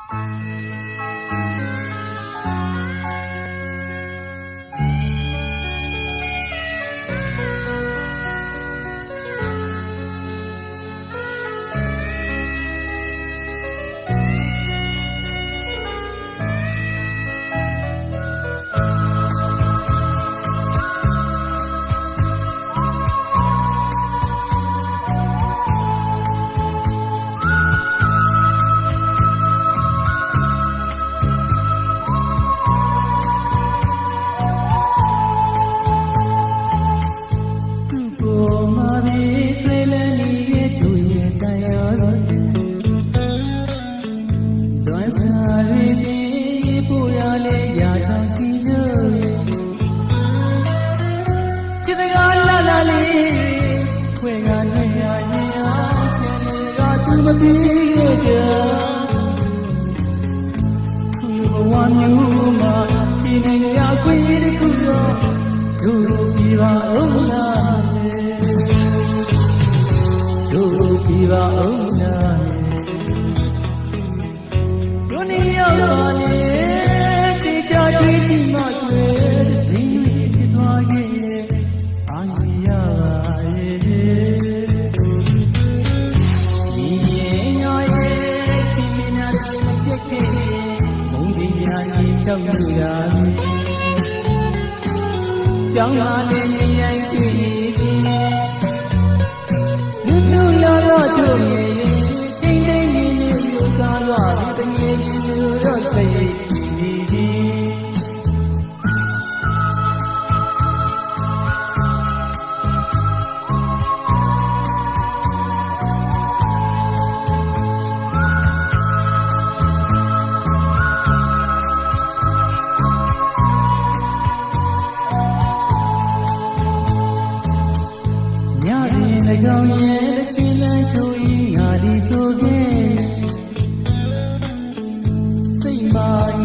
Música မပြေရဲ့ကြသူဘဝမျိုးမှာဒီနိုင်ငံအခွင့်အရေးတစ်ခုတော့ဒုပြီးပါအောင်လားဒုပြီးပါအောင်လား ကြောင်းလာနေမြိုင်တွေ့ရင်နုနုလာတော့တို့မြေချိန်တိုင်းနေနေလူကားတော့တငယ်ချင်းလူ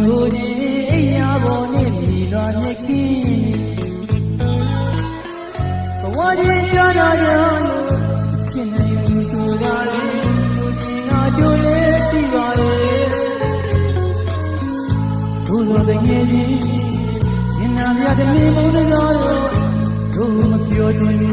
မျိုးကြီးအရာပေါ်နေပြီလွာမြခင်းဘဝကြီးကြာလာရောဖြစ်နေမှုဆိုတာလေလူကြီးငါတို့လည်းသိပါလေဘုလိုတငယ်ကြီးရင်နာရတဲ့မိမုန်းတော်တို့မပြောတင်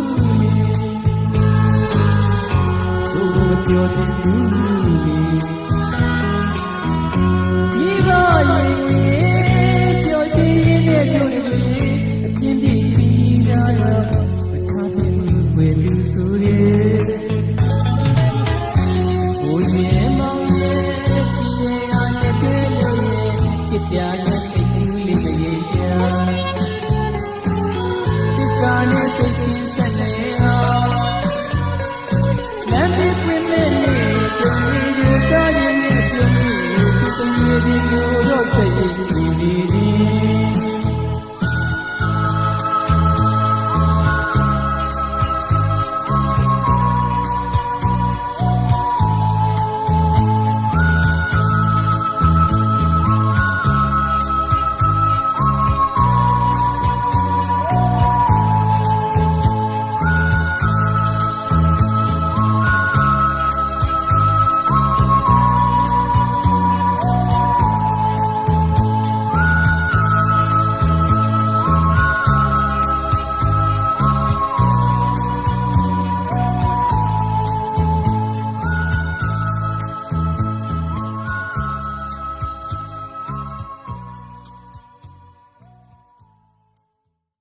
မပြောတတ်ဘူးလေဒီဘောရင်ရင်ပြောချင်ရင်နဲ့ပြောနေလို့ရင်အပြင်းပြင်းပြီးတာတော့မထားသင့်ဘူးဝယ်လူဆိုရဲဘိုးရင်မောင်ရဲ့ပြည်ရဲ့အားနဲ့တွေ့လို့ရင်ချစ်ကြတဲ့ပြည်လေးရဲ့ပြာဒီကနေ့သိချင်း